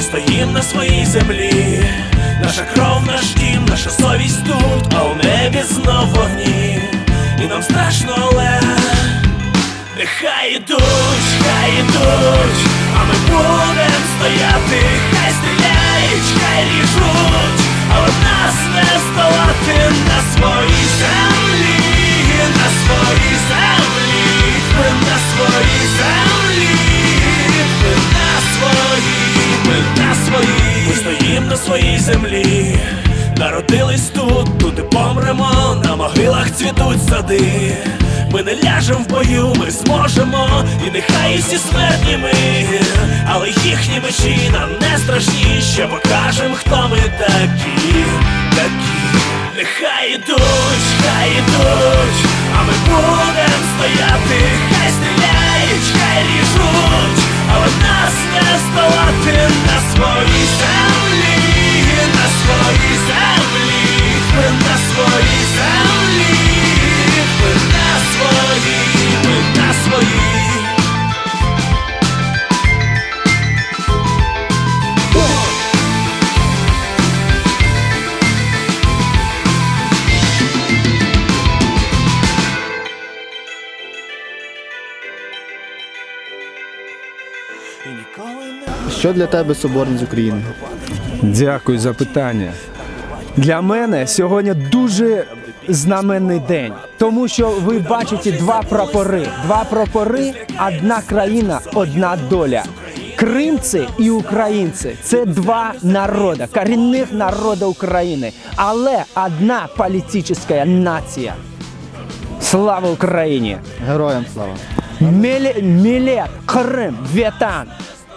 стоїм на своїй землі, наша кров, наш дім, наша совість тут, а у небі знов вогні, і нам страшно, але нехай на своїй землі. Народились тут, тут і помремо, на могилах цвітуть сади. Ми не ляжем в бою, ми зможемо, і нехай усі смертні ми, але їхні мечі нам не страшні, ще покажем, хто ми такі, такі. Нехай ідуть, хай ідуть, а ми будем стояти, хай стріляють, Що для тебе соборність України? Дякую за питання. Для мене сьогодні дуже знаменний день, тому що ви бачите два прапори. Два прапори, одна країна, одна доля. Кримці і українці це два народи, корінних народу України, але одна політична нація. Слава Україні! Героям слава! Міле- Мілет, Крим, Вєтан,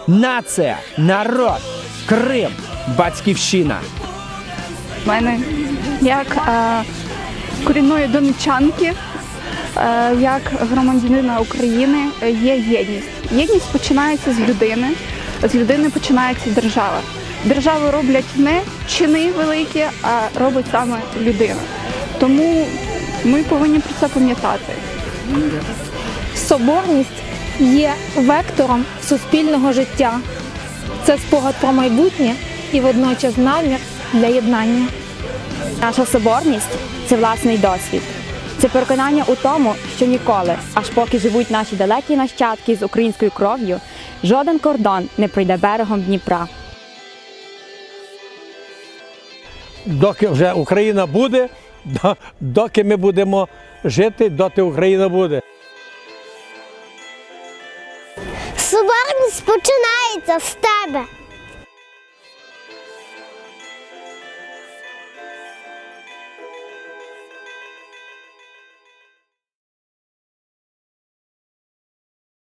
нація, народ, Крим, батьківщина. В мене як е, корінної донечанки, е, як громадянина України е, є єдність. Єдність починається з людини, з людини починається держава. Державу роблять не чини великі, а робить саме людина. Тому ми повинні про це пам'ятати. Соборність є вектором суспільного життя. Це спогад про майбутнє і водночас намір для єднання. Наша соборність це власний досвід. Це переконання у тому, що ніколи, аж поки живуть наші далекі нащадки з українською кров'ю, жоден кордон не пройде берегом Дніпра. доки вже Україна буде, доки ми будемо жити, доти Україна буде. Починається з тебе.